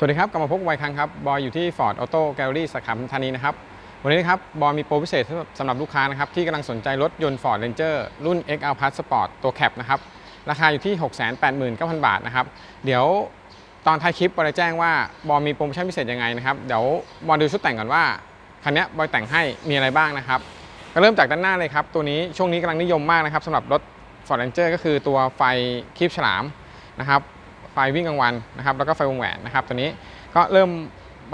สวัสดีครับกลับมาพบกับไวครั้งครับ บอยอยู่ที่ Ford Auto Gallery สาขาปทุมธานีนะครับ วันนี้นะครับ บอยมีโปรพิเศษสำหรับลูกค้านะครับ ที่กำลังสนใจรถยนต์ Ford Ranger รุ่น XL Plus Sport ตัวแคปนะครับ ราคาอยู่ที่ 689,000 บาทนะครับ เดี๋ยวตอนท้ายคลิปบอยจะแจ้งว่า บอยมีโปรโมชั่นพิเศษยังไงนะครับ เดี๋ยวบอยดูชุดแต่งก่อนว่า คันนี้บอยแต่งให้มีอะไรบ้างนะครับ ก็เริ่มจากด้านหน้าเลยครับ ตัวนี้ช่วงนี้กำลังนิยมมากนะครับสำหรับรถ Ford Ranger ก็คือตัวไฟคลิปฉลามนะครับ วิ่งกลางวันนะครับแล้วก็ไฟวงแหวนนะครับตัวนี้ก็เริ่ม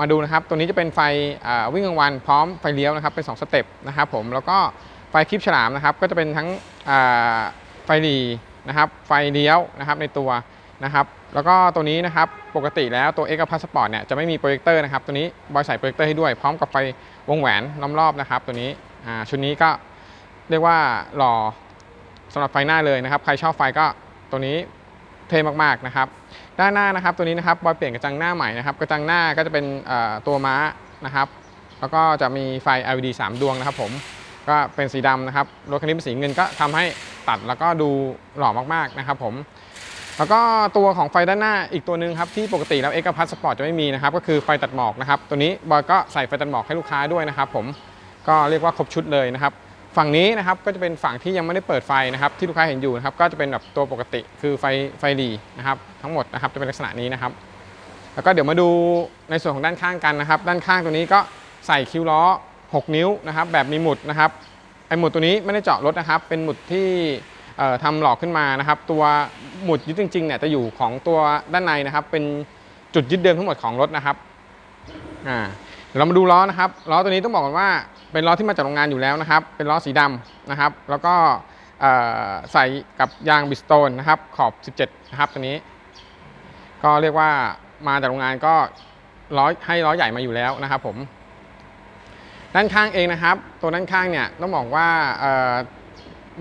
มาดูนะครับตัวนี้จะเป็นไฟวิ่งกลางวันพร้อมไฟเลี้ยวนะครับเป็น2สเต็ปนะครับผมแล้วก็ไฟคลิปฉลามนะครับก็จะเป็นทั้งไฟหลีนะครับไฟเลี้ยวนะครับในตัวนะครับแล้วก็ตัวนี้นะครับปกติแล้วตัว X กับ Passport เนี่ยจะไม่มีโปรเจคเตอร์นะครับตัวนี้บอยใส่โปรเจคเตอร์ให้ด้วยพร้อมกับไฟวงแหวนล้อมรอบนะครับตัวนี้ชุดนี้ก็เรียกว่าหล่อสำหรับไฟหน้าเลยนะครับ ใครชอบไฟก็ตัวนี้ เท่มากๆนะครับ ด้านหน้านะครับตัวนี้นะครับบอยเปลี่ยนกระจังหน้าใหม่นะครับกระจังหน้าก็จะเป็นตัวม้านะครับ แล้วก็จะมีไฟ LED 3 ดวงนะครับ ผมก็เป็นสีดำนะครับรถคันนี้เป็นสีเงินก็ทำให้ตัดแล้วก็ดูหล่อมากๆนะครับ ผม แล้วก็ตัวของไฟด้านหน้าอีกตัวหนึ่งครับที่ปกติแล้วเอกพัสสปอร์ตจะไม่มีนะครับ ก็คือไฟตัดหมอกนะครับ ตัวนี้บอยก็ใส่ไฟตัดหมอกให้ลูกค้าด้วยนะครับ ผมก็เรียกว่าครบชุดเลยนะครับ ฝั่งนี้นะครับก็จะเป็นฝั่งที่ยังไม่ได้เปิดไฟนะครับที่ลูกค้าเห็นอยู่นะครับก็จะเป็นแบบตัวปกติคือไฟไฟหลีนะครับทั้งหมดนะครับจะเป็นลักษณะนี้นะครับ แล้วก็เดี๋ยวมาดูในส่วนของด้านข้างกันนะครับ ด้านข้างตัวนี้ก็ใส่คิ้วล้อ 6 นิ้วนะครับแบบมีหมุดนะครับไอหมุดตัวนี้ไม่ได้เจาะรถนะครับ เป็นหมุดที่ทำหลอกขึ้นมานะครับ ตัวหมุดยึดจริงๆเนี่ยจะอยู่ของตัวด้านในนะครับ เป็นจุดยึดเดิมทั้งหมดของรถนะครับอ่า เรามาดูล้อนะครับล้อตัวนี้ต้องบอกก่อนว่าเป็นล้อที่มาจากโรงงานอยู่แล้วนะครับ เป็นล้อสีดำนะครับ แล้วก็ใส่กับยางบิสโตนนะครับ ขอบ 17 นะครับตัวนี้ ก็เรียกว่ามาจากโรงงานก็ล้อให้ล้อใหญ่มาอยู่แล้วนะครับ ผม ด้านข้างเองนะครับ ตัวด้านข้างเนี่ยต้องบอกว่าออ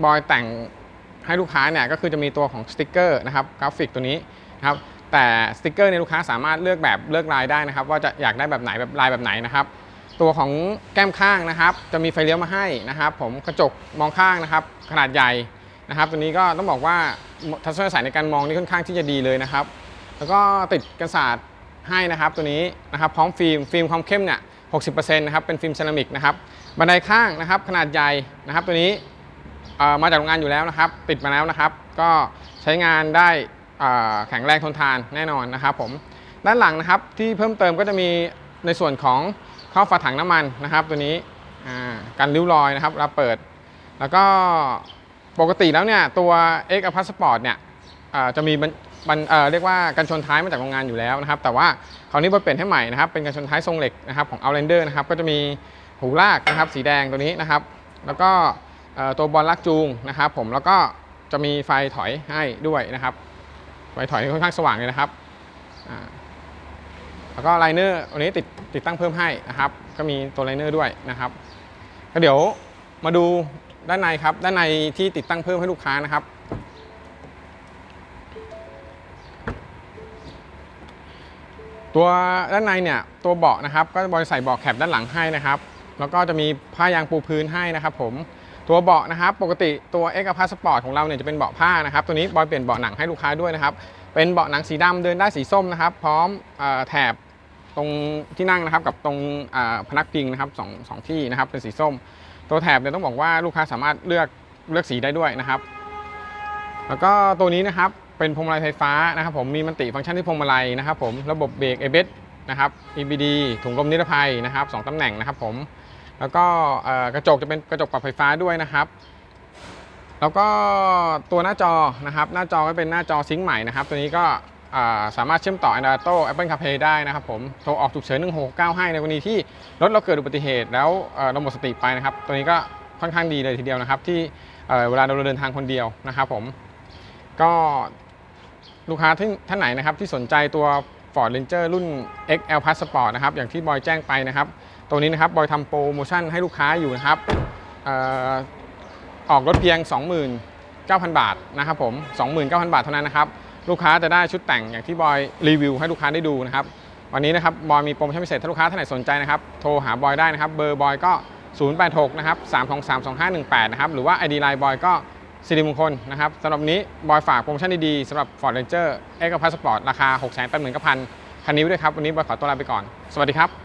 บอยแต่งให้ลูกค้าเนี่ยก็คือจะมีตัวของสติกเกอร์นะครับกราฟิกตัวนี้นะครับ แต่สติกเกอร์เนี่ยลูกค้าสามารถเลือกแบบเลือกลายได้นะครับว่าจะอยากได้แบบไหนแบบลายแบบไหนนะครับตัวของแก้มข้างนะครับ จะมีไฟเลี้ยวมาให้นะครับ ผมกระจกมองข้างนะครับ ขนาดใหญ่นะครับ ตัวนี้ก็ต้องบอกว่าทัศนวิสัยในการมองนี่ค่อนข้างที่จะดีเลยนะครับ แล้วก็ติดกันศาสตร์ให้นะครับ ตัวนี้นะครับพร้อมฟิล์มฟิล์มความเข้มเนี่ย60%นะครับเป็นฟิล์มเซรามิกนะครับบันไดข้างนะครับ ขนาดใหญ่นะครับ ตัวนี้เอ่อมาจากโรงงานอยู่แล้วนะครับ ติดมาแล้วนะครับ ก็ใช้งานได้ แข็งแรงทนทานแน่นอนนะครับผมด้านหลังนะครับที่เพิ่มเติมก็จะมีในส่วนของข้อฝาถังน้ำมันนะครับ ตัวนี้อ่ากันริ้วรอยนะครับเราเปิด แล้วก็ปกติแล้วเนี่ยตัว X a p a s s p o r t เนี่ยจะมีบันเเรียกว่ากันชนท้ายมาจากโรงงานอยู่แล้วนะครับ แต่ว่าคราวนี้มาเปลี่ยนให้ใหม่นะครับ เป็นกันชนท้ายทรงเหล็กนะครับของ Outlander นะครับก็จะมีหูลากนะครับ สีแดงตัวนี้นะครับ แล้วก็ตัวบอลลากจูงนะครับ ผมแล้วก็จะมีไฟถอยให้ด้วยนะครับ ไฟถอยค่อนข้างสว่างเลยนะครับแล้วก็ไลเนอร์วันนี้ติดติดตั้งเพิ่มให้นะครับ ก็มีตัวไลเนอร์ด้วยนะครับก็เดี๋ยวมาดูด้านในครับ ด้านในที่ติดตั้งเพิ่มให้ลูกค้านะครับ ตัวด้านในเนี่ยตัวเบาะนะครับ ก็บอยใส่เบาะแคปด้านหลังให้นะครับ แล้วก็จะมีผ้ายางปูพื้นให้นะครับ ผม ตัวเบาะนะครับปกติตัว X กับ Passport ของเราเนี่ยจะเป็นเบาะผ้านะครับตัวนี้บอยเปลี่ยนเบาะหนังให้ลูกค้าด้วยนะครับเป็นเบาะหนังสีดำเดินได้สีส้มนะครับ พร้อมอแถบตรงที่นั่งนะครับกับตรงพนักพิงนะครับสองสองที่นะครับเป็นสีส้ม ตัวแถบเนี่ยต้องบอกว่าลูกค้าสามารถเลือกเลือกสีได้ด้วยนะครับ แล้วก็ตัวนี้นะครับเป็นพวงมาลัยไฟฟ้านะครับ ผมมีมันติฟังก์ชันที่พวงมาลัยนะครับ ผมระบบเบรก ABS นะครับ EBD ถุงลมนิรภัยนะครับสองตำแหน่งนะครับ ผม แล้วก็กระจกจะเป็นกระจกปรับไฟฟ้าด้วยนะครับ แล้วก็ตัวหน้าจอนะครับ หน้าจอก็เป็นหน้าจอซิงค์ใหม่นะครับ ตัวนี้ก็สามารถเชื่อมต่อ Android Auto Apple CarPlay ได้นะครับผมโทรออกฉุกเฉิน 1695 ให้ในกรณีที่รถเราเกิดอุบัติเหตุแล้วเราหมดสติไปนะครับ ตัวนี้ก็ค่อนข้างดีเลยทีเดียวนะครับ ที่เเวลาเราเดินทางคนเดียวนะครับผมก็ลูกค้าท่านไหนนะครับที่สนใจตัว Ford Ranger รุ่น XL Plus Sport นะครับอย่างที่บอยแจ้งไปนะครับ ตัวนี้นะครับบอยทำโปรโมชั่นให้ลูกค้าอยู่นะครับออกรถเพียง 29,000 บาทนะครับผม 29,000 บาทเท่านั้นนะครับ ลูกค้าจะได้ชุดแต่งอย่างที่บอยรีวิวให้ลูกค้าได้ดูนะครับ วันนี้นะครับบอยมีโปรโมชั่นพิเศษถ้าลูกค้าท่านไหนสนใจนะครับ โทรหาบอยได้นะครับ เบอร์บอยก็ 086 นะครับ 3232518 นะครับ หรือว่า ID Line บอยก็ สิริมงคลนะครับสำหรับนี้บอยฝากโปรโมชั่นดีๆสำหรับ Ford Ranger X Passport ราคา 6 8 9 0 0 0คันนี้ด้วยครับ วันนี้บอยขอตัวลาไปก่อน สวัสดีครับ